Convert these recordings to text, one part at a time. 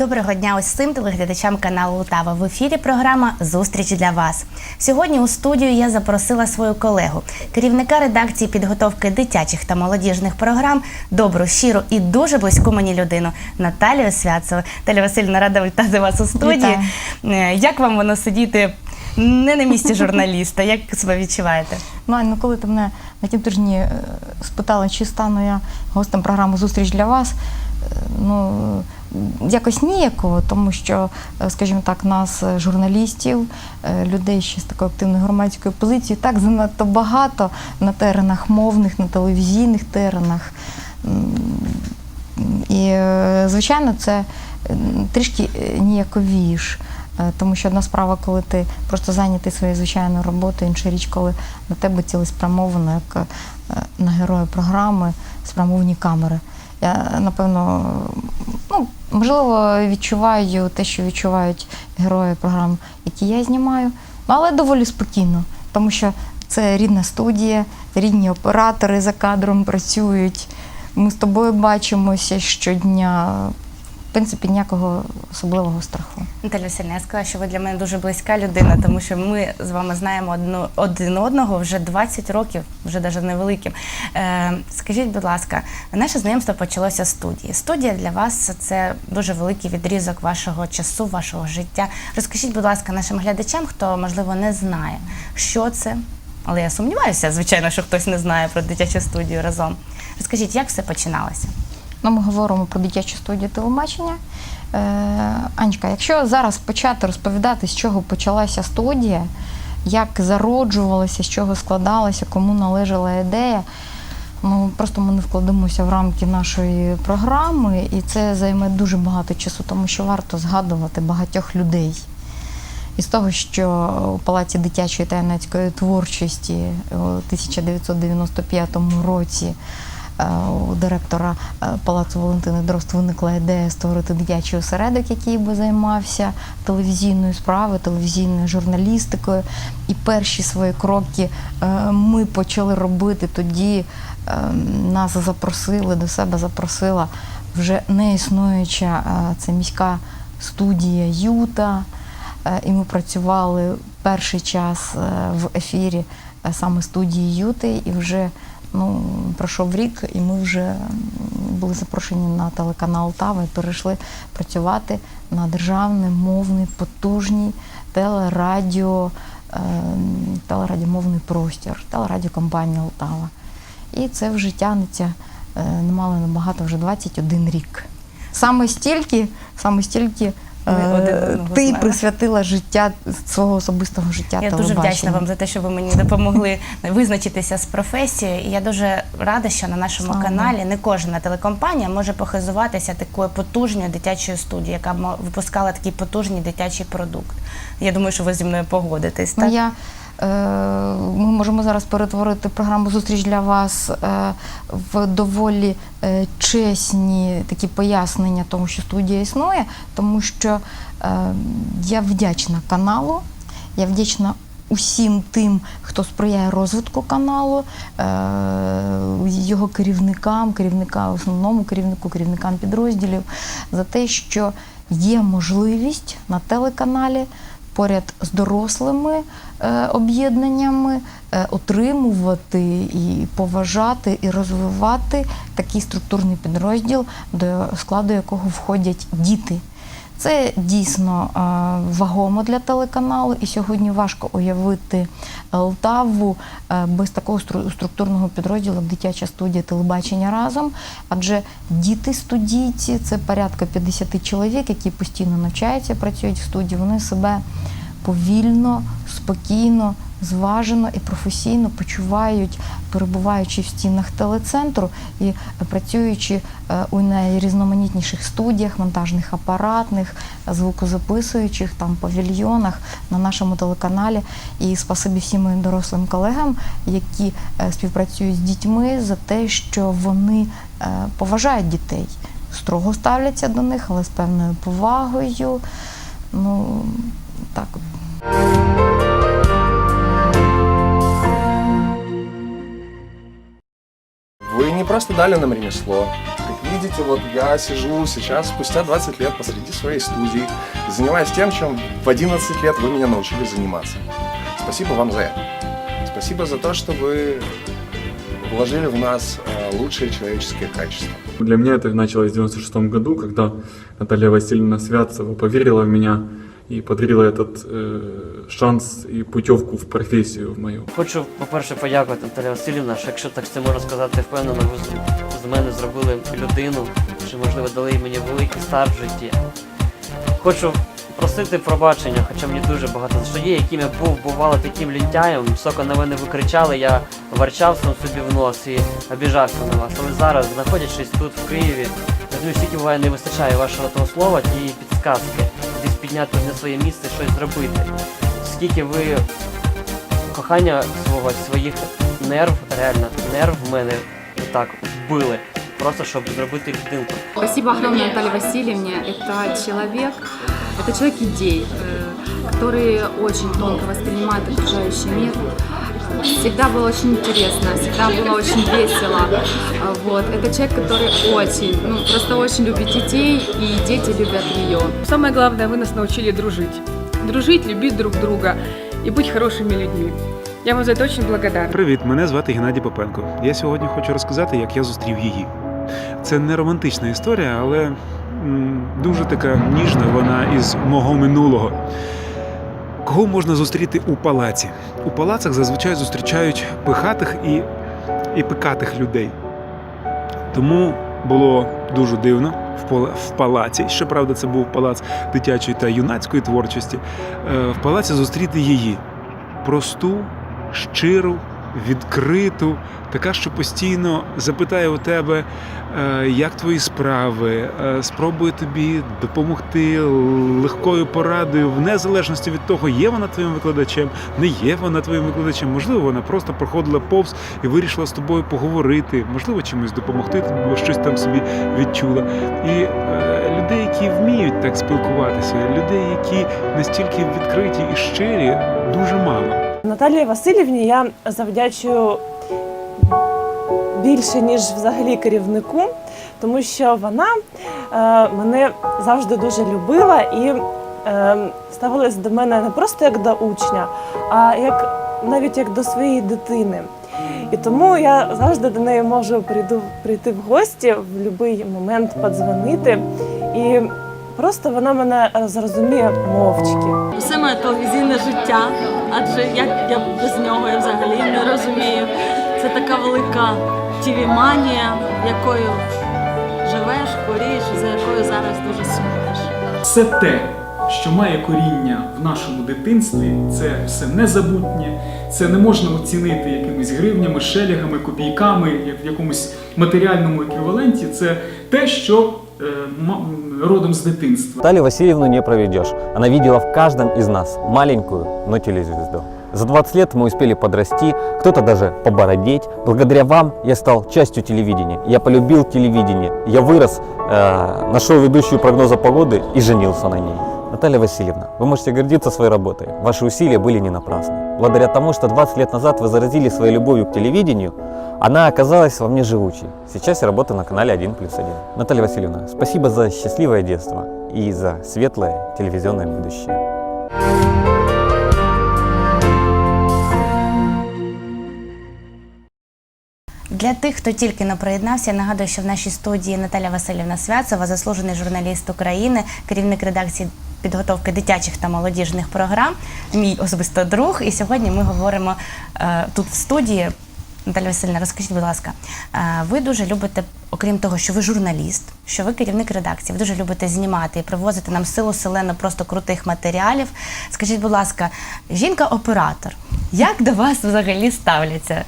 Доброго дня усім телеглядачам каналу Лутава. В ефірі програма Зустріч для вас. Сьогодні у студію я запросила свою колегу, керівника редакції підготовки дитячих та молодіжних програм, добру, щиру і дуже близьку мені людину Наталію Святцеву. Наталія Васильівна, рада вітати вас у студії. Вітаю. Е, Як вам воно сидіти не на місці журналіста? Як себе відчуваєте? Ну, ну коли ти мене на тім тижні е, спитала, чи стану я гостем програми Зустріч для вас, е, ну якось ніяково, тому що, е, скажімо так, нас, е, журналістів, е, людей ще з такою активною громадською позицією, так занадто багато на теренах мовних, на телевізійних теренах. І, звичайно, це трішки ніяковієш. Е, Тому що одна справа, коли ти просто зайнятий своєю звичайною роботою, інша річ, коли на тебе цілеспрямовано, як на героя програми, спрямовані камери. Я, напевно, ну, можливо, відчуваю те, що відчувають герої програм, які я знімаю, ну, але доволі спокійно, тому що це рідна студія, рідні оператори за кадром працюють. Ми з тобою бачимося щодня. В принципі, ніякого особливого страху. Наталя Васильівна, я сказала, що ви для мене дуже близька людина, тому що ми з вами знаємо одну, один одного вже 20 років, вже навіть невеликим. Е, скажіть, будь ласка, наше знайомство почалося з студії. Студія для вас це дуже великий відрізок вашого часу, вашого життя. Розкажіть, будь ласка, нашим глядачам, хто можливо не знає, що це. Але я сумніваюся, звичайно, що хтось не знає про дитячу студію разом. Розкажіть, як все починалося? Ну, ми говоримо про дитячу студію телебачення. Е, Анечка, якщо зараз почати розповідати, з чого почалася студія, як зароджувалася, з чого складалася, кому належала ідея, ну просто ми не вкладемося в рамки нашої програми, і це займе дуже багато часу, тому що варто згадувати багатьох людей. Із того, що у Палаці дитячої та юнацької творчості у 1995 році у директора е, Палацу Валентини Дрозд виникла ідея створити дитячий осередок, який би займався телевізійною справою, телевізійною журналістикою. І перші свої кроки е, ми почали робити тоді. е, Нас запросили до себе, запросила вже не існуюча е, це міська студія Юта. Е, І ми працювали перший час е, в ефірі е, саме студії Юти, і вже ну, пройшов рік, і ми вже були запрошені на телеканал Тава перейшли працювати на державний мовний потужний телерадіо, е, телерадіомовний простір, телерадіокомпанія Лтава. І це вже тягнеться е, немало небагато, вже 21 рік. Саме стільки, саме стільки Е, ти присвятила життя свого особистого життя Я дуже вдячна вам за те, що ви мені допомогли визначитися з професією. І я дуже рада, що на нашому Слава каналі не кожна телекомпанія може похизуватися такою потужною дитячою студією, яка випускала такий потужний дитячий продукт. Я думаю, що ви зі мною погодитесь. Ну, Так? я, ми можемо зараз перетворити програму Зустріч для вас е, в доволі е, чесні такі пояснення тому, що студія існує, тому що е, я вдячна каналу, я вдячна усім тим, хто сприяє розвитку каналу, е, його керівникам, керівника, основному керівнику, керівникам підрозділів, за те, що є можливість на телеканалі поряд з дорослими е, об'єднаннями е, отримувати і поважати і розвивати такий структурний підрозділ, до складу якого входять діти. Це дійсно е, вагомо для телеканалу, і сьогодні важко уявити Лтаву е, без такого структурного підрозділу, дитяча студія телебачення разом. Адже діти студійці це порядка 50 чоловік, які постійно навчаються, працюють в студії. Вони себе повільно, спокійно, зважено і професійно почувають, перебуваючи в стінах телецентру і працюючи е, у найрізноманітніших студіях, монтажних апаратних, звукозаписуючих, там павільйонах на нашому телеканалі. І спасибі всім моїм дорослим колегам, які е, співпрацюють з дітьми за те, що вони е, поважають дітей, строго ставляться до них, але з певною повагою. Ну так. Просто дали нам ремесло, видите, вот я сижу сейчас спустя 20 лет посреди своей студии, занимаюсь тем, чем в 11 лет вы меня научили заниматься. Спасибо вам за это. Спасибо за то, что вы вложили в нас э, лучшие человеческие качества. Для меня это началось в 96 году, когда Наталья Васильевна Святцева поверила в меня и подарила этот э, шанс и путевку в профессию мою. Хочу, по-перше, подякувати Наталя Васильівна, що якщо так це можна сказати, впевнено, ви з- мене зробили людину, чи можливо дали мені великий старт в житті. Хочу просити пробачення, хоча мені дуже багато за що є, яким я був, бувало таким лінтяєм, високо на мене викричали, я варчав сам собі в нос і обіжався на вас. Але зараз, знаходячись тут, в Києві, розумію, скільки буває не вистачає вашого того слова, тієї підсказки, підняти на своє місце, щось зробити. Скільки ви кохання свого, своїх нерв, реально, нерв в мене так вбили. Просто щоб зробити людинку. Спасибо огромное Наталье Васильевне. Это человек, это человек идей, э, который очень тонко воспринимает окружающий мир. Всегда было очень интересно, всегда было очень весело. А, Вот. Это человек, который очень, ну, просто очень любит детей, и дети любят ее. Самое главное, вы нас научили дружить. Дружить, любить друг друга и быть хорошими людьми. Я вам за это очень благодарна. Привіт, мене звати Геннадій Попенко. Я сьогодні хочу розказати, як я зустрів її. Це не романтична історія, але м, дуже така ніжна вона із мого минулого. Кого можна зустріти у палаці? У палацах зазвичай зустрічають пихатих і, і пикатих людей. Тому було дуже дивно в палаці. Щоправда, це був палац дитячої та юнацької творчості. е, В палаці зустріти її просту, щиру, відкриту, така, що постійно запитає у тебе, е, як твої справи, е, спробує тобі допомогти легкою порадою, в незалежності від того, є вона твоїм викладачем, не є вона твоїм викладачем. Можливо, вона просто проходила повз і вирішила з тобою поговорити, можливо, чимось допомогти, бо щось там собі відчула. І е, людей, які вміють так спілкуватися, людей, які настільки відкриті і щирі, дуже мало. Наталії Васильівні я завдячую більше, ніж взагалі керівнику, тому що вона е, мене завжди дуже любила і е, ставилась до мене не просто як до учня, а як навіть як до своєї дитини. І тому я завжди до неї можу прийду, прийти в гості в будь-який момент подзвонити. І просто вона мене е, зрозуміє мовчки. Все моє телевізійне життя, адже як я без нього я взагалі не розумію. Це така велика тівіманія, якою живеш, хворієш, за якою зараз дуже сумуєш. Все те, що має коріння в нашому дитинстві, це все незабутнє, це не можна оцінити якимись гривнями, шелягами, копійками, як в якомусь матеріальному еквіваленті. Це те, що родом з дитинства. Наталью Васильевну не проведешь. Она видела в каждом из нас маленькую, но телезвезду. За 20 лет мы успели подрасти, кто-то даже побородеть. Благодаря вам я стал частью телевидения. Я полюбил телевидение. Я вырос, э, нашел ведущую прогноза погоды и женился на ней. Наталья Васильевна, вы можете гордиться своей работой. Ваши усилия были не напрасны. Благодаря тому, что 20 лет назад вы заразили своей любовью к телевидению, она оказалась во мне живучей. Сейчас я работаю на канале 1 плюс 1. Наталья Васильевна, спасибо за счастливое детство и за светлое телевизионное будущее. Для тих, хто тільки не приєднався, я нагадую, що в нашій студії Наталя Васильівна Святцева, заслужений журналіст України, керівник редакції підготовки дитячих та молодіжних програм, мій особисто друг. І сьогодні ми говоримо е, тут в студії. Наталя Васильівна, розкажіть, будь ласка, е, ви дуже любите, окрім того, що ви журналіст, що ви керівник редакції, ви дуже любите знімати і привозити нам силу селену просто крутих матеріалів. Скажіть, будь ласка, жінка-оператор, як до вас взагалі ставляться?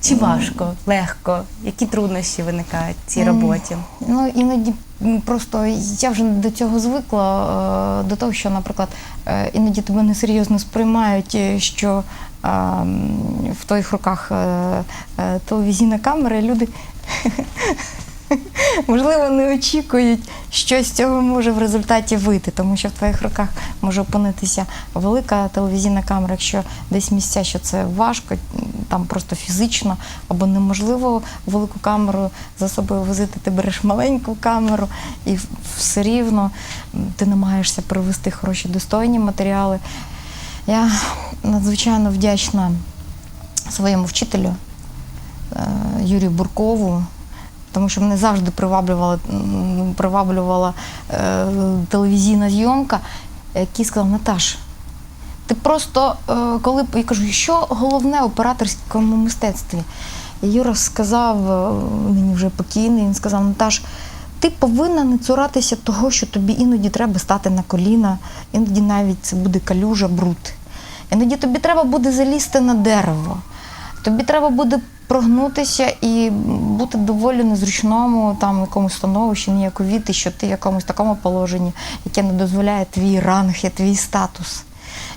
Чи важко, легко? Які труднощі виникають в цій роботі? Ну іноді просто я вже до цього звикла, е, до того, що, наприклад, е, іноді тебе несерйозно сприймають, е, що е, в твоїх руках телевізійна камера, і люди можливо, не очікують, що з цього може в результаті вийти, тому що в твоїх руках може опинитися велика телевізійна камера, якщо десь місця, що це важко, там просто фізично або неможливо велику камеру за собою возити, ти береш маленьку камеру і все рівно ти намагаєшся привести хороші достойні матеріали. Я надзвичайно вдячна своєму вчителю е, Юрію Буркову, тому що мене завжди приваблювала, приваблювала е, телевізійна зйомка, який сказав, Наташ, ти просто, е, коли я кажу, що головне в операторському мистецтві? Юра сказав, нині вже покійний, він сказав, Наташ, ти повинна не цуратися того, що тобі іноді треба стати на коліна, іноді навіть це буде калюжа, бруд. Іноді тобі треба буде залізти на дерево. Тобі треба буде прогнутися і бути доволі незручному там якомусь становищі, ніяковіти, що ти в якомусь такому положенні, яке не дозволяє твій ранг і твій статус.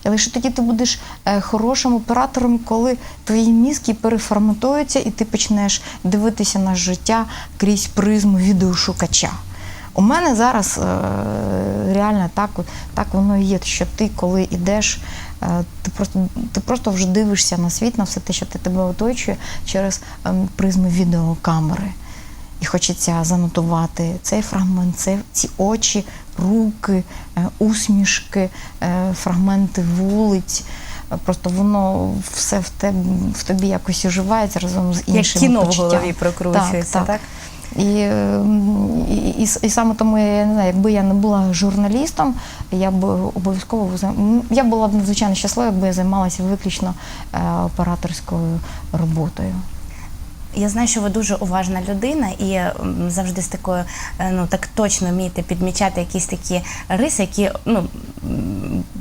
І лише тоді ти будеш е, хорошим оператором, коли твої мізки переформатуються і ти почнеш дивитися на життя крізь призму відеошукача. У мене зараз е, реально так, так воно і є, що ти, коли йдеш, ти просто, ти просто вже дивишся на світ, на все те, що ти тебе оточує через ем, призму відеокамери. І хочеться занотувати цей фрагмент, це, ці очі, руки, е, усмішки, е, фрагменти вулиць. Е, Просто воно все в, тебе, в тобі якось уживається разом з Як іншими кіно в голові прокручується, так? так? І, е, і, і, і саме тому я не знаю, якби я не була журналістом, я б обов'язково я була б надзвичайно щаслива, якби я займалася виключно е, операторською роботою. Я знаю, що ви дуже уважна людина і завжди з такою, е, ну так точно вмієте підмічати якісь такі риси, які ну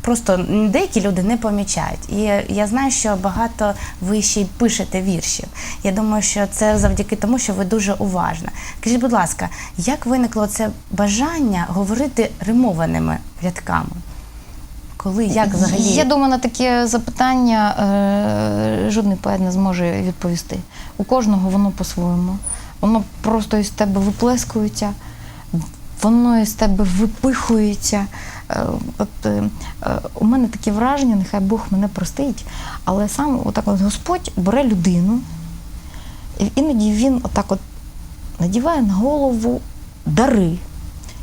просто деякі люди не помічають. І я знаю, що багато ви ще й пишете віршів. Я думаю, що це завдяки тому, що ви дуже уважна. Кажіть, будь ласка, як виникло це бажання говорити римованими рядками? Коли як взагалі? Я думаю, на таке запитання е, жодний поет не зможе відповісти. У кожного воно по-своєму. Воно просто із тебе виплескується, воно із тебе випихується. Е, От, е, у мене таке враження, нехай Бог мене простить, але сам отак от Господь бере людину, і іноді він отак от надіває на голову дари.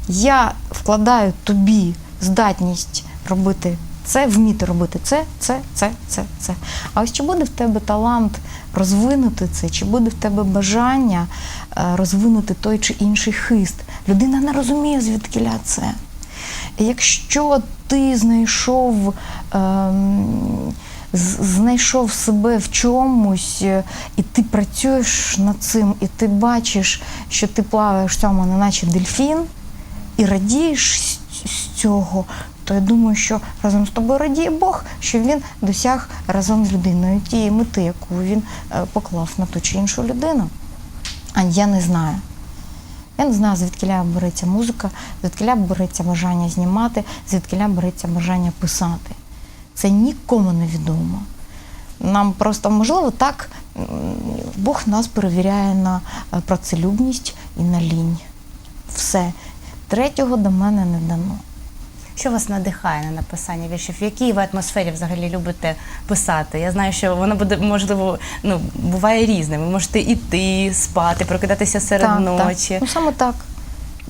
Я вкладаю тобі здатність робити це, вміти робити це, це, це, це, це. А ось чи буде в тебе талант розвинути це, чи буде в тебе бажання е, розвинути той чи інший хист? Людина не розуміє, звідкиля це. Якщо ти знайшов, ем, знайшов себе в чомусь, е, і ти працюєш над цим, і ти бачиш, що ти плаваєш в цьому, не наче дельфін, і радієш з цього, то я думаю, що разом з тобою радіє Бог, що він досяг разом з людиною тієї мети, яку він е, поклав на ту чи іншу людину. А я не знаю. Я не знаю, звідки береться музика, звідки береться бажання знімати, звідки береться бажання писати. Це нікому не відомо. Нам просто можливо так Бог нас перевіряє на е, працелюбність і на лінь. Все. Третього до мене не дано. Що вас надихає на написання віршів? В якій ви атмосфері взагалі любите писати? Я знаю, що воно буде можливо, ну буває різним. Ви можете іти, спати, прокидатися серед Так, так. ночі. Ну саме так.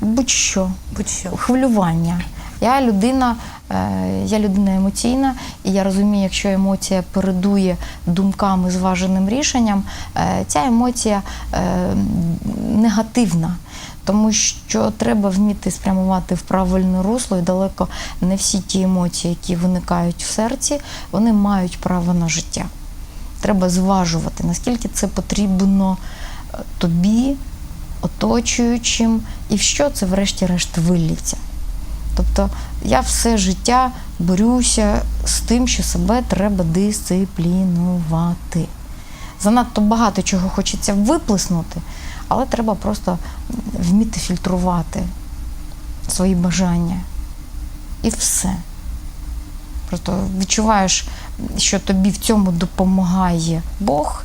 Будь-що. Будь-що. Хвилювання. Я людина, е, я людина емоційна, і я розумію, якщо емоція передує думками зваженим рішенням, е, ця емоція е, негативна. Тому що треба вміти спрямувати в правильне русло, і далеко не всі ті емоції, які виникають в серці, вони мають право на життя. Треба зважувати, наскільки це потрібно е, тобі, оточуючим, і в що це, врешті-решт, виліться. Тобто я все життя борюся з тим, що себе треба дисциплінувати. Занадто багато чого хочеться виплеснути, але треба просто вміти фільтрувати свої бажання. І все. Просто відчуваєш, що тобі в цьому допомагає Бог,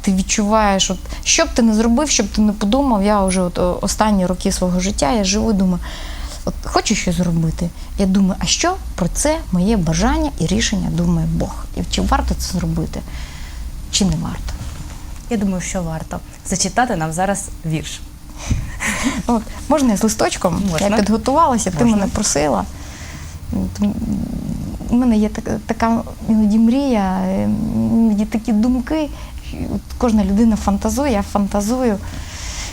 ти відчуваєш, от, що б ти не зробив, що б ти не подумав, я вже от, останні роки свого життя я живу і думаю, от хочу щось зробити. Я думаю, а що про це моє бажання і рішення думає Бог? І чи варто це зробити, чи не варто? Я думаю, що варто зачитати нам зараз вірш. От, можна я з листочком? Можна. Я підготувалася, ти Можна. мене просила. У мене є така, така іноді мрія, е, іноді такі думки. кожна людина фантазує, я фантазую.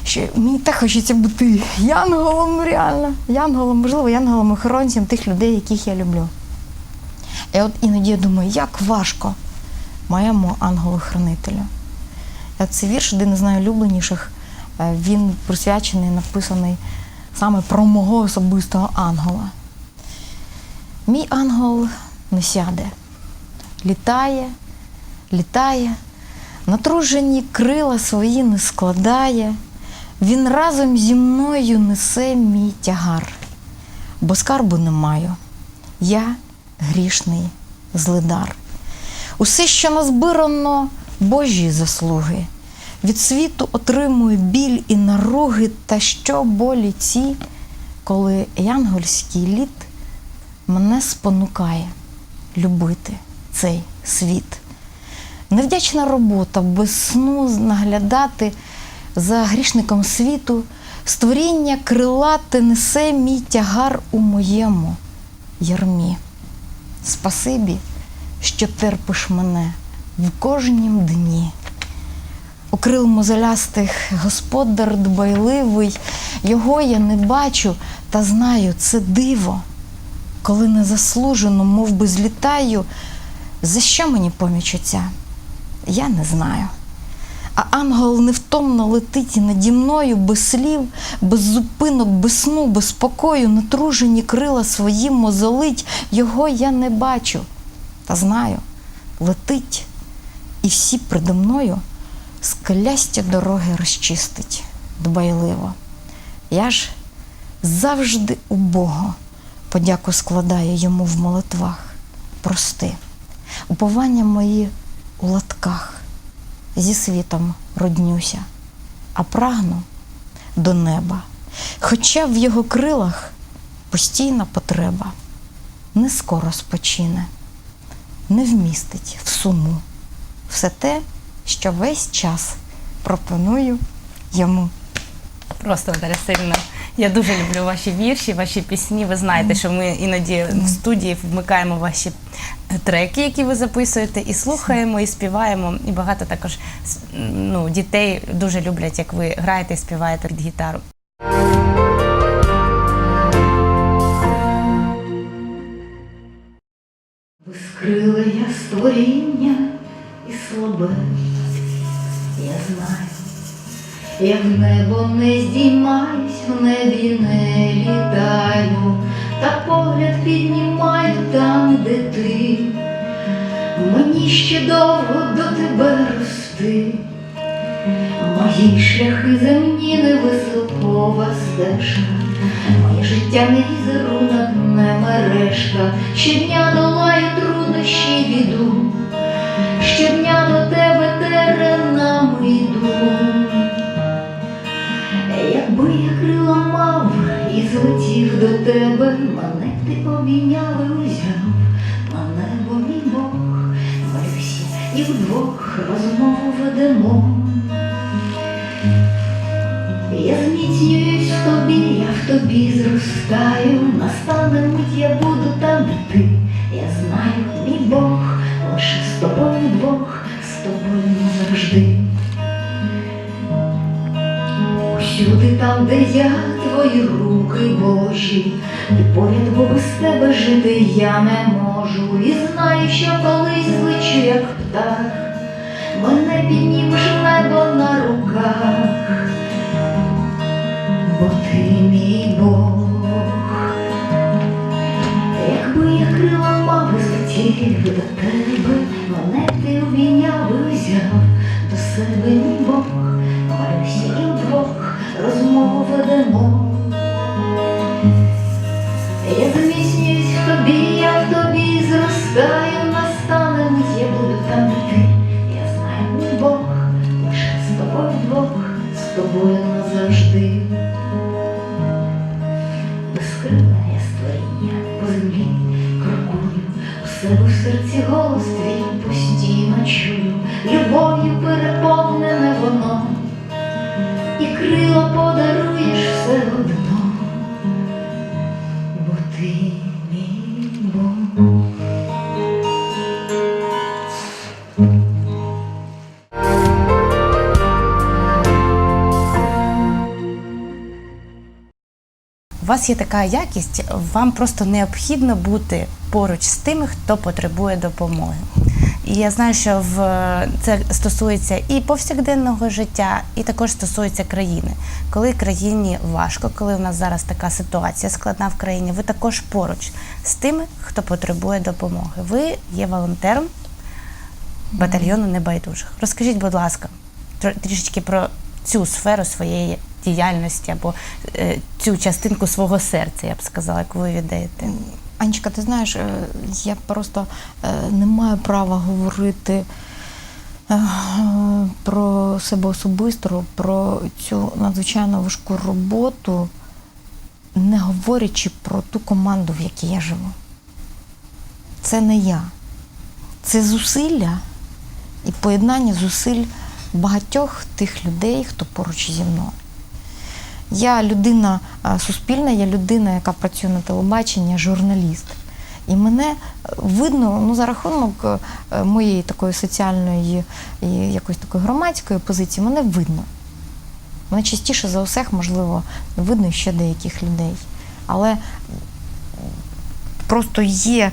Що мені так хочеться бути янголом, реально. Янголом, можливо, янголом-охоронцем тих людей, яких я люблю. І от іноді я думаю, як важко моєму ангелу-хранителю. Е, Цей вірш один із найулюбленіших. Е, Він присвячений, написаний саме про мого особистого ангела. Мій ангел не сяде, літає, літає, натружені крила свої не складає. Він разом зі мною несе мій тягар, бо скарбу не маю. Я грішний злидар. Усе, що назбирано, Божі заслуги. Від світу отримую біль і наруги, та що болі ці, коли янгольський літ мене спонукає любити цей світ. Невдячна робота без сну наглядати за грішником світу, створіння крилате несе мій тягар у моєму ярмі. Спасибі, що терпиш мене в кожнім дні. У крил мозолястих господар дбайливий, його я не бачу, та знаю, це диво. Коли незаслужено, мов би, злітаю, за що мені поміч? Я не знаю. А ангел невтомно летить наді мною без слів, без зупинок, без сну, без спокою, натружені крила свої мозолить, його я не бачу. Та знаю, летить, і всі предо мною скелясті дороги розчистить дбайливо. Я ж завжди у Бога подяку складаю йому в молитвах. Прости, уповання мої у латках, зі світом роднюся, а прагну до неба. Хоча в його крилах постійна потреба не скоро спочине, не вмістить в суму все те, що весь час пропоную йому. Просто Наталя Сильна. Я дуже люблю ваші вірші, ваші пісні. Ви знаєте, що ми іноді в студії вмикаємо ваші треки, які ви записуєте, і слухаємо, і співаємо. І багато також ну, дітей дуже люблять, як ви граєте і співаєте під гітару. Безкриле я створіння і слабе, я знаю, я в небо не здіймаюсь, в небі не літаю, та погляд піднімаю там, де ти, мені ще довго до тебе рости, мої шляхи земні невисокова стежка. Моє життя не візерунок, не мережка, щодня долаю труднощі біду, щодня до тебе теренами йду. Якби я крила мав і злетів до тебе, мене б ти обійняв і узяв, на небо мій Бог, молюся, і вдвох розмову ведемо. Я зміцнююсь в тобі, я в тобі зростаю, настане мить, я буду де я, твої руки Божі, і поряд, бо без тебе жити я не можу. І знаю, що колись злечу, як птах, мене піднімеш небо на руках. Бо ти мій Бог. Якби я крила мав злетів до тебе, мене ти обійняв і взяв. До себе мій Бог, розмову ведемо, я заміснююсь в тобі, я в тобі зростаю, настанем, я буду там, де ти, я знаю, мій Бог, лише з тобою вдвох, з тобою назавжди. У вас є така якість, вам просто необхідно бути поруч з тими, хто потребує допомоги. І я знаю, що в це стосується і повсякденного життя, і також стосується країни. Коли країні важко, коли в нас зараз така ситуація складна в країні, ви також поруч з тими, хто потребує допомоги. Ви є волонтером батальйону небайдужих. Розкажіть, будь ласка, тр- трішечки про цю сферу своєї діяльності або е, цю частинку свого серця, я б сказала, яку ви віддаєте. Анечка, ти знаєш, е, я просто е, не маю права говорити е, про себе особисто, про цю надзвичайно важку роботу, не говорячи про ту команду, в якій я живу. Це не я. Це зусилля і поєднання зусиль багатьох тих людей, хто поруч зі мною. Я людина суспільна, я людина, яка працює на телебаченні, журналіст. І мене е, видно ну, за рахунок е, моєї такої соціальної і якоїсь такої громадської позиції, мене видно. Мене частіше за усіх, можливо, видно ще деяких людей. Але просто є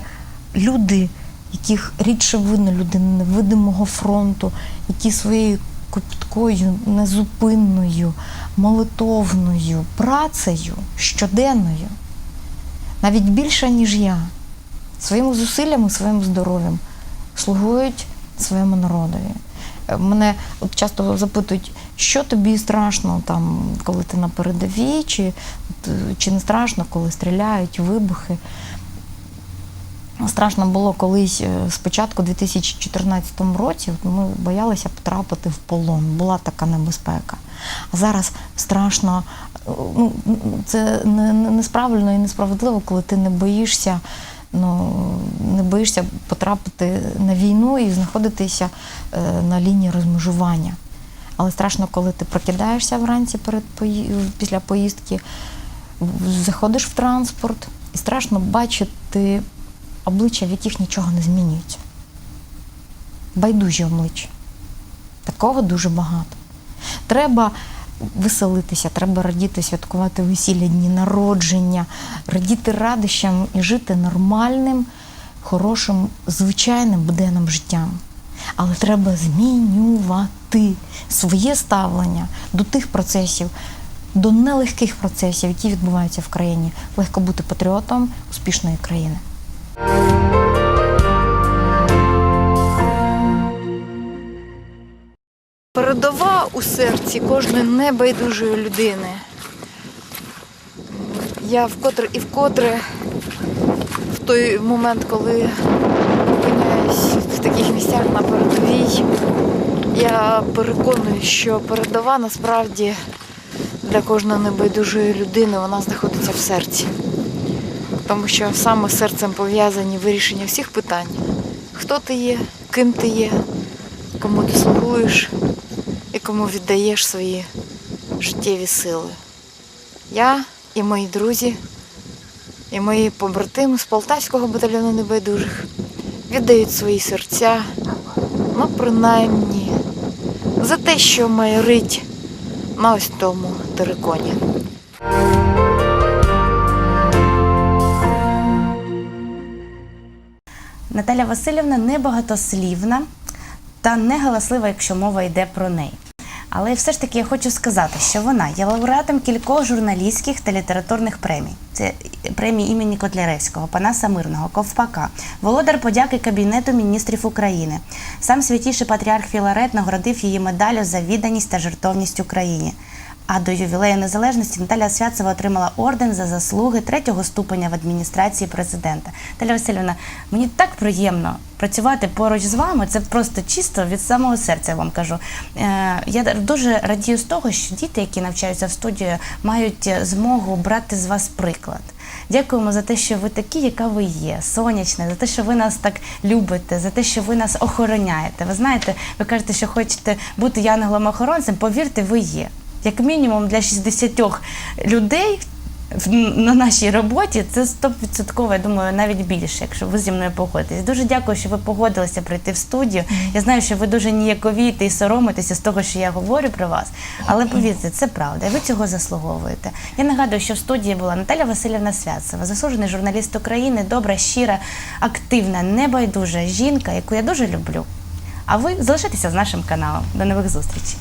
люди, яких рідше видно, люди невидимого фронту, які своєю копіткою, незупинною, молитовною працею щоденною, навіть більше, ніж я, своїми зусиллями, своїм здоров'ям слугують своєму народові. Е, Мене от часто запитують, що тобі страшно, там, коли ти на передовій, чи, чи не страшно, коли стріляють, вибухи. Страшно було колись е, спочатку, у 2014 році, ми боялися потрапити в полон. Була така небезпека. А зараз страшно, е, ну, це не- не- несправильно і несправедливо, коли ти не боїшся, ну, не боїшся потрапити на війну і знаходитися е, на лінії розмежування. Але страшно, коли ти прокидаєшся вранці перед пої- після поїздки, заходиш в транспорт, і страшно бачити обличчя, в яких нічого не змінюється. Байдужі обличчя. Такого дуже багато. Треба веселитися, треба радіти, святкувати весілля, дні народження, радіти радощам і жити нормальним, хорошим, звичайним буденним життям. Але треба змінювати своє ставлення до тих процесів, до нелегких процесів, які відбуваються в країні. Легко бути патріотом успішної країни. Передова у серці кожної небайдужої людини. Я вкотре і вкотре в той момент, коли опиняюсь в таких місцях на передовій, я переконую, що передова насправді для кожної небайдужої людини вона знаходиться в серці. Тому що саме з серцем пов'язані вирішення всіх питань. Хто ти є, ким ти є, кому ти слугуєш і кому віддаєш свої життєві сили. Я і мої друзі, і мої побратими з Полтавського батальйону небайдужих віддають свої серця, ну, принаймні, за те, що майорить на ось тому териконі. Наталя Васильівна небагатослівна та негаласлива, якщо мова йде про неї. Але все ж таки я хочу сказати, що вона є лауреатом кількох журналістських та літературних премій. Це премії імені Котляревського, Панаса Мирного, Ковпака, володар подяки Кабінету міністрів України. Сам святіший патріарх Філарет нагородив її медаллю за відданість та жертовність Україні. А до ювілею незалежності Наталя Святцева отримала орден за заслуги третього ступеня в адміністрації президента. Наталя Васильівна, мені так приємно працювати поруч з вами. Це просто чисто від самого серця вам кажу. Е, Я дуже радію з того, що діти, які навчаються в студії, мають змогу брати з вас приклад. Дякуємо за те, що ви такі, яка ви є, сонячна, за те, що ви нас так любите, за те, що ви нас охороняєте. Ви знаєте, ви кажете, що хочете бути янголом-охоронцем. Повірте, ви є. Як мінімум для 60 людей на нашій роботі це 100%, я думаю, навіть більше, якщо ви зі мною погодитесь. Дуже дякую, що ви погодилися прийти в студію. Я знаю, що ви дуже ніяковієте і соромитеся з того, що я говорю про вас. Але повірте, це правда, і ви цього заслуговуєте. Я нагадую, що в студії була Наталя Васильівна Святцева, заслужений журналіст України, добра, щира, активна, небайдужа жінка, яку я дуже люблю. А ви залишайтеся з нашим каналом. До нових зустрічей.